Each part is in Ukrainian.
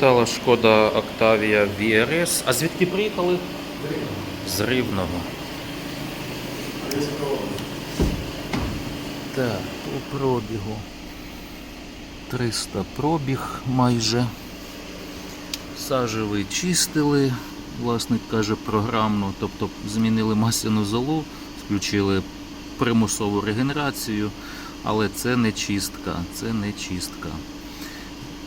завітала шкода Октавія VRS. А звідки приїхали? З Рівного. Так, по пробігу. 300 пробіг майже. Сажевий чистили, власник каже, програмно, тобто змінили масляну золу, включили примусову регенерацію, але це не чистка, це не чистка.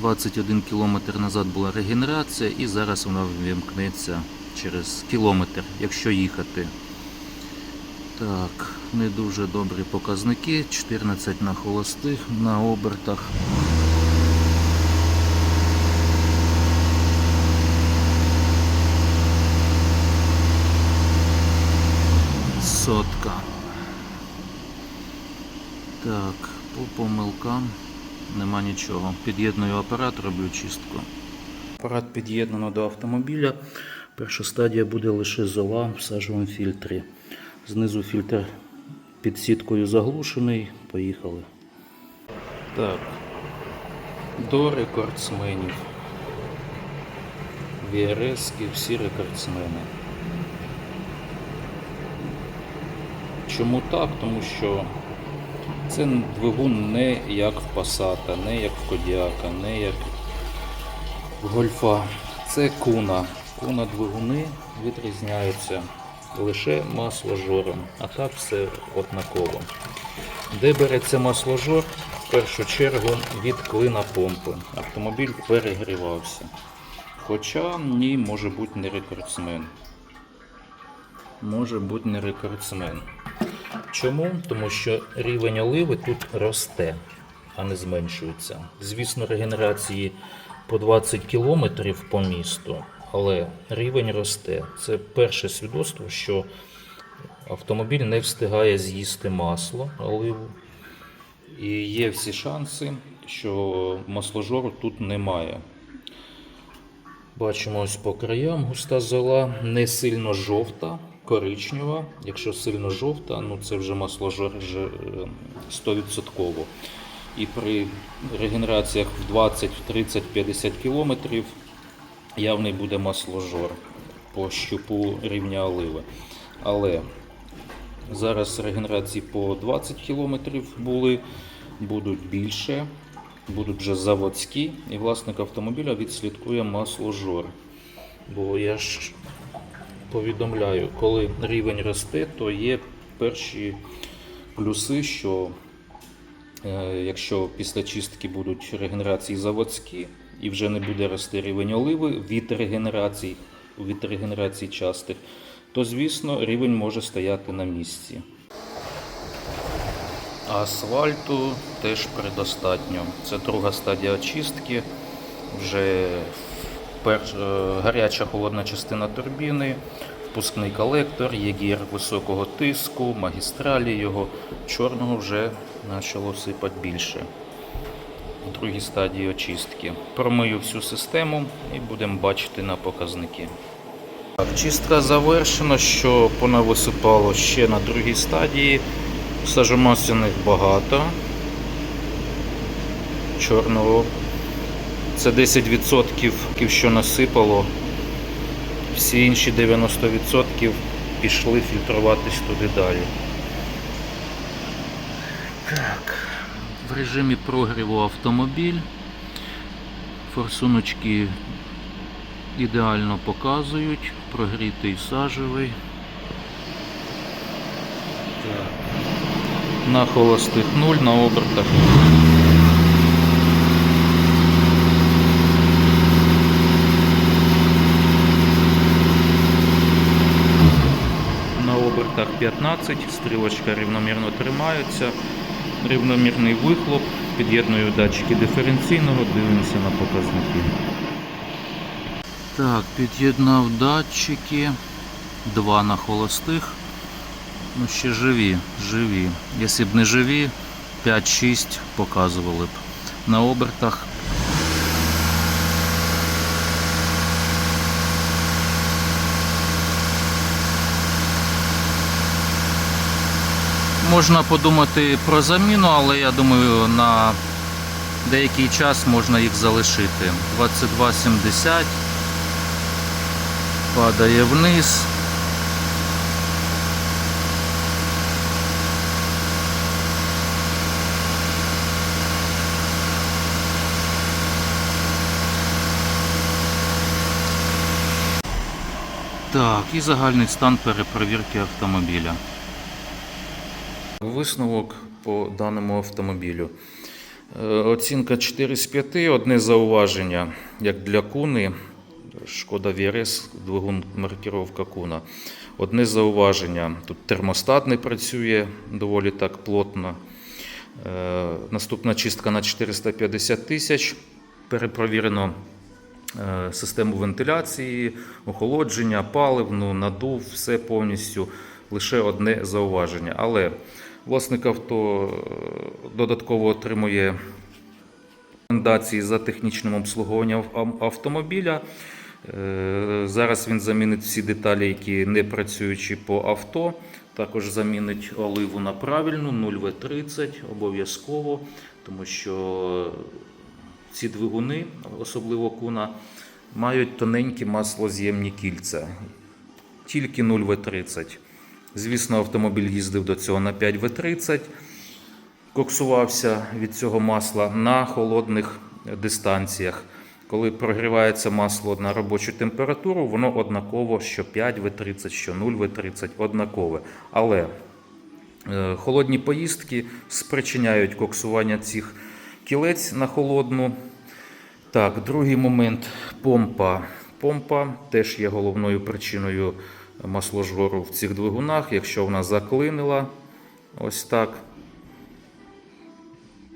21 кілометр назад була регенерація і зараз вона вимкнеться через кілометр, якщо їхати. Так, не дуже добрі показники. 14 на холостих, на обертах. Сотка. Так, по помилкам нема нічого. Під'єдную апарат, роблю чистку. Апарат під'єднано до автомобіля. Перша стадія буде лише зола в сажовому фільтрі. Знизу фільтр під сіткою заглушений. Поїхали. Так. До рекордсменів. VRS і всі рекордсмени. Чому так? Тому що це двигун не як в Passat, не як в Кодіака, не як в Гольфа. Це куна. Куна двигуни відрізняються лише масложором, а так все однаково. Де береться масложор? В першу чергу від клина помпи. Автомобіль перегрівався. Хоча ні, може бути не рекордсмен. Може бути не рекордсмен. Чому? Тому що рівень оливи тут росте, а не зменшується. Звісно, регенерації по 20 км по місту, але рівень росте. Це перше свідоцтво, що автомобіль не встигає з'їсти масло, оливу. І є всі шанси, що масложору тут немає. Бачимо ось по краям густа зола, не сильно жовта, коричнева. Якщо сильно жовта, ну це вже масложор вже, е, 100%. І при регенераціях в 20, 30, 50 кілометрів явний буде масложор по щупу рівня оливи. Але зараз регенерації по 20 кілометрів були, будуть більше, будуть вже заводські, і власник автомобіля відслідкує масложор. Бо я ж повідомляю, коли рівень росте, то є перші плюси, що е, якщо після чистки будуть регенерації заводські і вже не буде рости рівень оливи від регенерацій, від регенерацій частих, то звісно рівень може стояти на місці. Асфальту теж предостатньо. Це друга стадія очистки. Вже перш, е, гаряча холодна частина турбіни, впускний колектор, єгір високого тиску, магістралі його. Чорного вже почало сипати більше. В другій стадії очистки. Промию всю систему і будемо бачити на показники. Так, чистка завершена, що понависипало ще на другій стадії. Сажомасляних багато. Чорного. Це 10%, що насипало. Всі інші 90% пішли фільтруватись туди далі. Так, в режимі прогріву автомобіль. Форсуночки ідеально показують. Прогрітий сажевий. Так. На холостих 0, на обертах. На обертах 15, стрілочка рівномірно тримається, рівномірний вихлоп, під'єдную датчики диференційного, дивимося на показники. Так, під'єднав датчики, два на холостих. Ну, ще живі, живі. Якщо б не живі, 5-6 показували б. На обертах Можна подумати про заміну, але я думаю, на деякий час можна їх залишити. 22,70 падає вниз. Так, і загальний стан перепровірки автомобіля. Висновок по даному автомобілю. Е, Оцінка 4 з 5, одне зауваження, як для куни, шкода VRS, двигун маркіровка куна. Одне зауваження, тут термостат не працює доволі так плотно. Е, Наступна чистка на 450 тисяч. Перепровірено е, систему вентиляції, охолодження, паливну, надув, все повністю. Лише одне зауваження. Але власник авто е, додатково отримує рекомендації за технічним обслуговуванням автомобіля. Е, Зараз він замінить всі деталі, які не працюючи по авто. Також замінить оливу на правильну 0В30 обов'язково, тому що ці двигуни, особливо куна, мають тоненькі маслоз'ємні кільця. Тільки 0В30. Звісно, автомобіль їздив до цього на 5В30, коксувався від цього масла на холодних дистанціях. Коли прогрівається масло на робочу температуру, воно однаково, що 5В30, що 0В30 однакове. Але Е, Холодні поїздки спричиняють коксування цих кілець на холодну. Так, другий момент помпа. Помпа теж є головною причиною масложору в цих двигунах. Якщо вона заклинила ось так,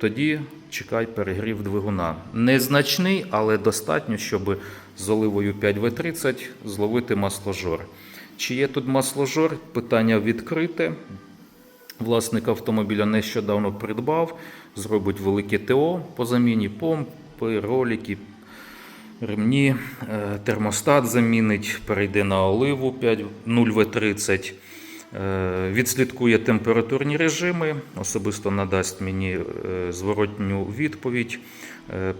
тоді чекай перегрів двигуна. Незначний, але достатньо, щоб з оливою 5В30 зловити масложор. Чи є тут масложор? Питання відкрите. Власник автомобіля нещодавно придбав, зробить велике ТО по заміні помпи, ролики, ремні, е, термостат замінить, перейде на оливу 5.0В30, е, відслідкує температурні режими, особисто надасть мені е, зворотню відповідь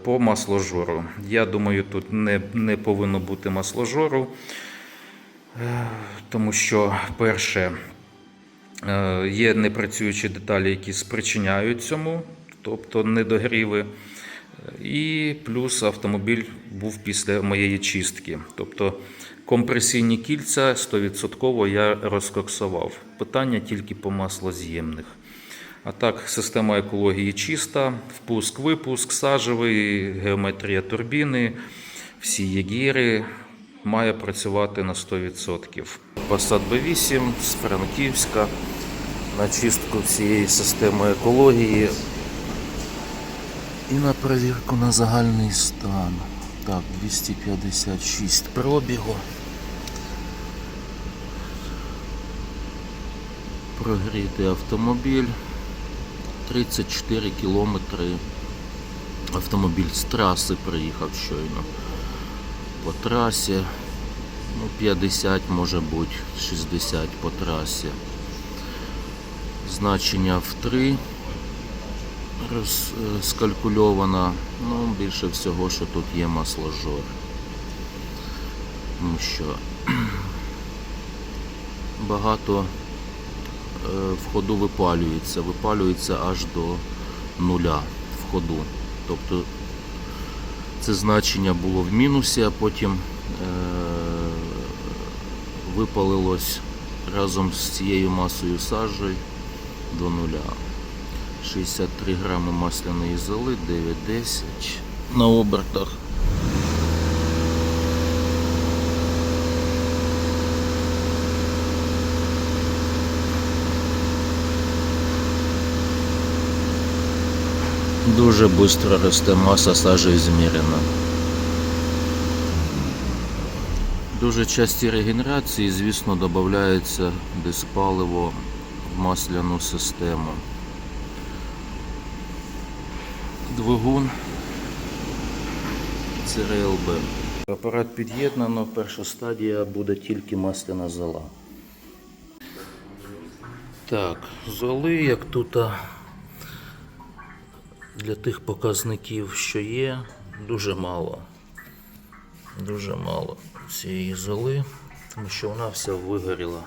по масложору. Я думаю, тут не, не повинно бути масложору, тому що перше. Є непрацюючі деталі, які спричиняють цьому, тобто недогріви. І плюс автомобіль був після моєї чистки. Тобто компресійні кільця 100% я розкоксував. Питання тільки по маслоз'ємних. А так, система екології чиста, впуск, випуск, сажевий, геометрія турбіни, всі єгіри має працювати на 100%. Passat B8 з Франківська на чистку всієї системи екології і на перевірку на загальний стан. Так, 256 пробігу. Прогрітий автомобіль. 34 кілометри. Автомобіль з траси приїхав щойно. По трасі. Ну, 50 може бути, 60 по трасі. Значення в 3 е. Ну, більше всього, що тут є масложор. Тому що багато е, в ходу випалюється. Випалюється аж до нуля в ходу. Тобто це значення було в мінусі, а потім е, випалилось разом з цією масою сажі до нуля. 63 грами масляної золи, 9-10 на обертах. Дуже швидко росте маса сажі змірена. Дуже часті регенерації, звісно, додається диспаливо в масляну систему. Двигун ЦРЛБ. Апарат під'єднано, перша стадія буде тільки масляна зола. Так, золи, як тут для тих показників, що є, дуже мало. Дуже мало цієї золи, тому що вона вся вигоріла.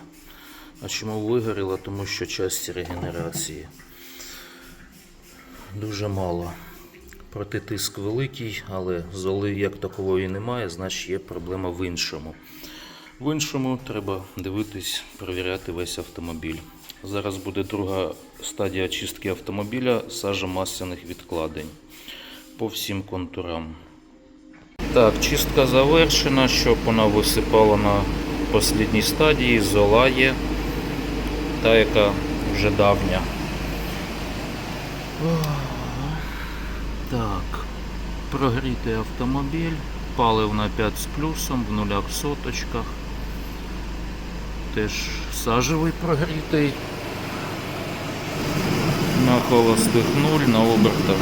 А чому вигоріла? Тому що часті регенерації дуже мало. Проте тиск великий, але золи як такової немає, значить є проблема в іншому. В іншому треба дивитись, перевіряти весь автомобіль. Зараз буде друга стадія чистки автомобіля сажомасляних відкладень по всім контурам. Так, чистка завершена, щоб вона висипала на останній стадії. Зола є, та яка вже давня. Так, прогрітий автомобіль, паливна 5 з плюсом, в нулях соточках. Теж сажевий прогрітий. На холостих 0, на обертах.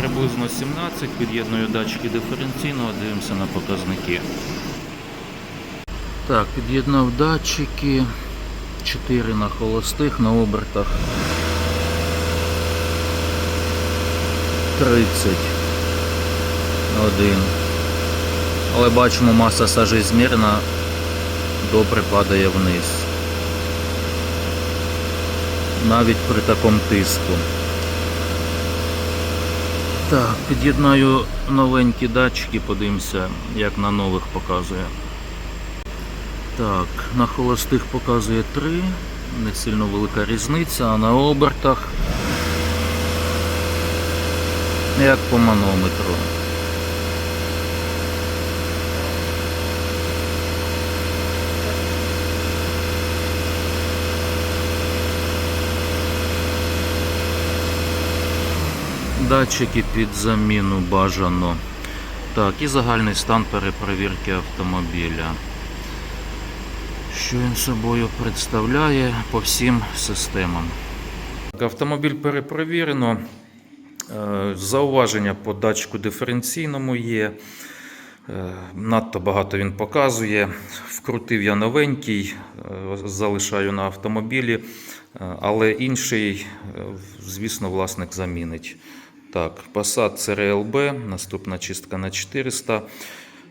Приблизно 17, під'єдную датчики диференційного, дивимося на показники. Так, під'єднав датчики. 4 на холостих, на обертах 31. Але бачимо, маса сажі змірна, добре падає вниз. Навіть при такому тиску. Так, під'єднаю новенькі датчики, подивимося, як на нових показує. Так, на холостих показує 3, не сильно велика різниця, а на обертах як по манометру. Датчики під заміну бажано. Так, і загальний стан перепровірки автомобіля що він собою представляє по всім системам. Автомобіль перепровірено. Е, Зауваження по датчику диференційному є. Е, Надто багато він показує. Вкрутив я новенький, е, залишаю на автомобілі, але інший, звісно, власник замінить. Так, Passat CRLB, наступна чистка на 400.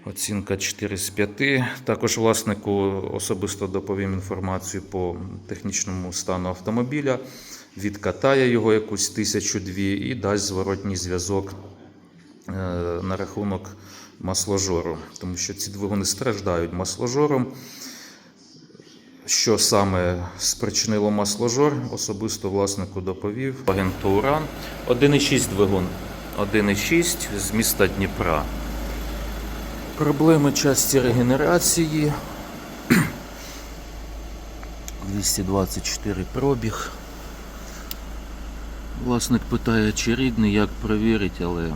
Оцінка 4 з 5. Також власнику особисто доповім інформацію по технічному стану автомобіля. Відкатає його якусь тисячу-дві і дасть зворотній зв'язок е, на рахунок масложору. Тому що ці двигуни страждають масложором. Що саме спричинило масложор, особисто власнику доповів. Агентура 1,6 двигун. 1,6 з міста Дніпра. Проблеми часті регенерації. 224 пробіг. Власник питає, чи рідний, як перевірити, але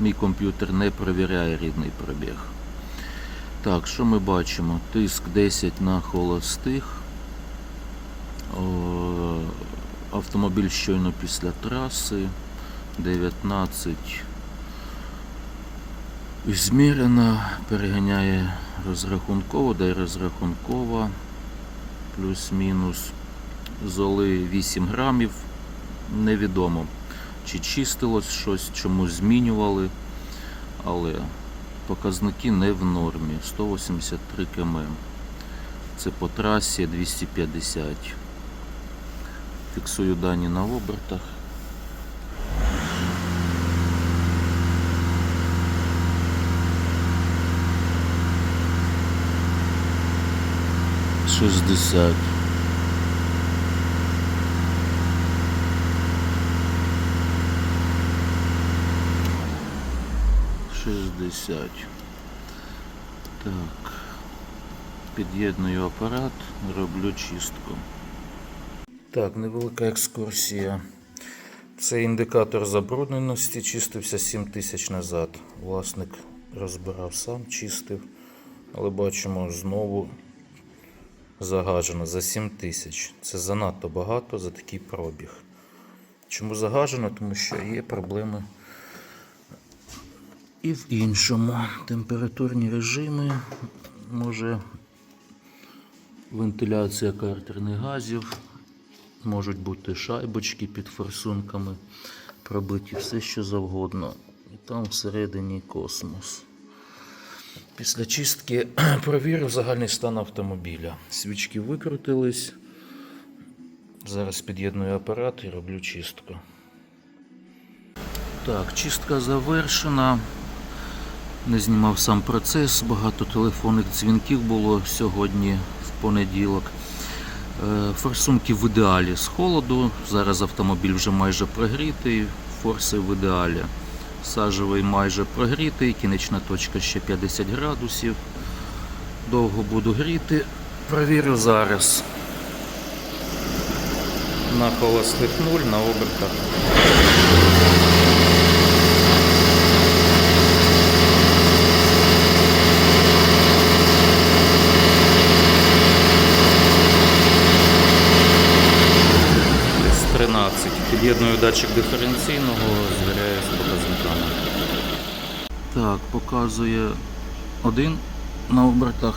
мій комп'ютер не перевіряє рідний пробіг. Так, що ми бачимо? Тиск 10 на холостих. Автомобіль щойно після траси. 19 Змірена, переганяє розрахунково, дай розрахункова, плюс-мінус. Золи 8 грамів. Невідомо, чи чистилось щось, чому змінювали, але показники не в нормі. 183 км. Це по трасі 250. Фіксую дані на обертах. Шестьдесят. Шестьдесят. Так. Під'єдную апарат, роблю чистку. Так, невелика екскурсія. Це індикатор забрудненості, чистився 7 тисяч назад. Власник розбирав сам, чистив, але бачимо знову загажено за 7 тисяч. Це занадто багато за такий пробіг. Чому загажено? Тому що є проблеми і в іншому. Температурні режими може вентиляція картерних газів, можуть бути шайбочки під форсунками, пробиті все що завгодно. І там всередині космос. Після чистки провірив загальний стан автомобіля. Свічки викрутились. Зараз під'єдную апарат і роблю чистку. Так, чистка завершена. Не знімав сам процес, багато телефонних дзвінків було сьогодні в понеділок. Е, Форсунки в ідеалі з холоду. Зараз автомобіль вже майже прогрітий, форси в ідеалі. Сажевий майже прогрітий, кінечна точка ще 50 градусів. Довго буду гріти. Провірю зараз. На холостих нуль, на обертах. Десь 13. Під'єдную датчик диференційного, звіряю з показниками. Так, показує один на обертах.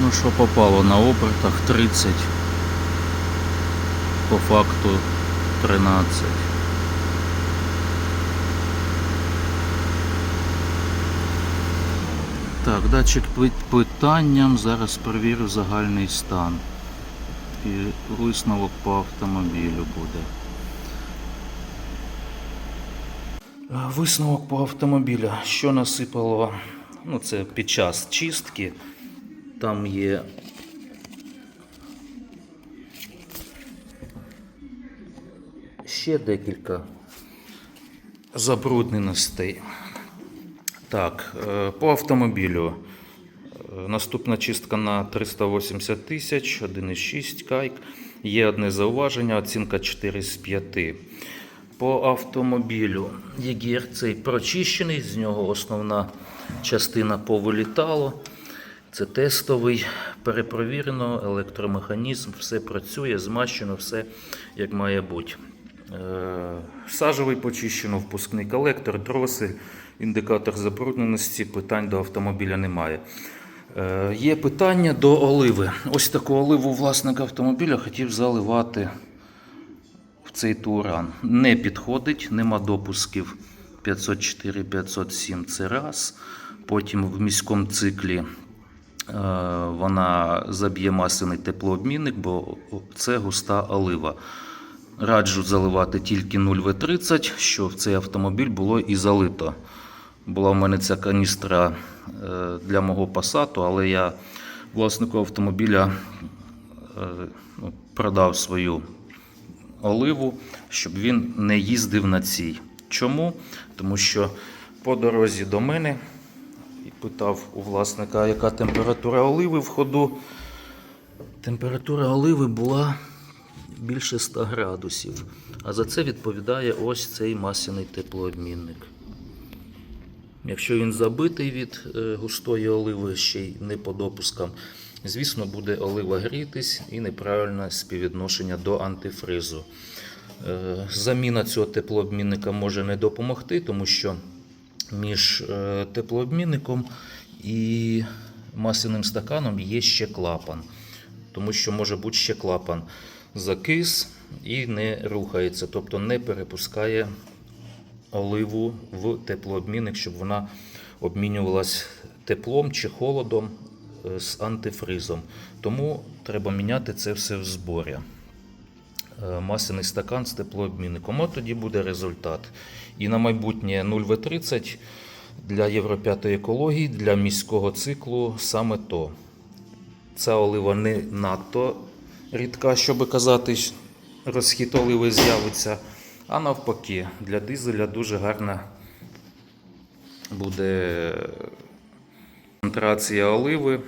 Ну що попало на обертах 30. По факту 13. Так, датчик пи- питанням. Зараз перевірю загальний стан. І висновок по автомобілю буде. Висновок по автомобілю. Що насипало? Ну, це під час чистки. Там є. Ще декілька забрудненостей. Так, е, по автомобілю. Е, Наступна чистка на 380 тисяч, 1,6 кайк. Є одне зауваження, оцінка 4 з 5. По автомобілю Єгір цей прочищений, з нього основна частина повилітало. Це тестовий, перепровірено, електромеханізм, все працює, змащено, все як має бути. Е, Сажевий почищено, впускний колектор, дросель, індикатор забрудненості, питань до автомобіля немає. Е, Є питання до оливи. Ось таку оливу власник автомобіля хотів заливати в цей туран. Не підходить, нема допусків 504-507 це раз. Потім в міському циклі е, вона заб'є масляний теплообмінник, бо це густа олива. Раджу заливати тільки 0В30, що в цей автомобіль було і залито. Була в мене ця каністра е, для мого пасату, але я власнику автомобіля е, ну, продав свою оливу, щоб він не їздив на цій. Чому? Тому що по дорозі до мене питав у власника, яка температура оливи в ходу. Температура оливи була більше 100 градусів. А за це відповідає ось цей масляний теплообмінник. Якщо він забитий від е, густої оливи, ще й не по допускам, звісно, буде олива грітись і неправильне співвідношення до антифризу. Е, Заміна цього теплообмінника може не допомогти, тому що між е, теплообмінником і масляним стаканом є ще клапан. Тому що може бути ще клапан закис і не рухається, тобто не перепускає оливу в теплообмінник, щоб вона обмінювалась теплом чи холодом е, з антифризом. Тому треба міняти це все в зборі. Е, Масляний стакан з теплообмінником. От тоді буде результат. І на майбутнє 0В30 для Євро 5 екології, для міського циклу саме то. Ця олива не надто рідка, щоб казати, розхід з'явиться. А навпаки, для дизеля дуже гарна буде концентрація оливи е,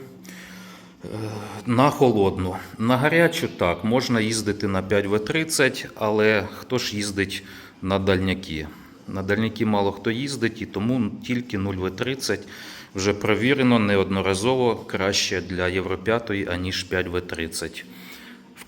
на холодну. На гарячу так, можна їздити на 5В30, але хто ж їздить на дальняки? На дальняки мало хто їздить, і тому тільки 0В30 вже провірено неодноразово краще для Євро 5, аніж 5В30.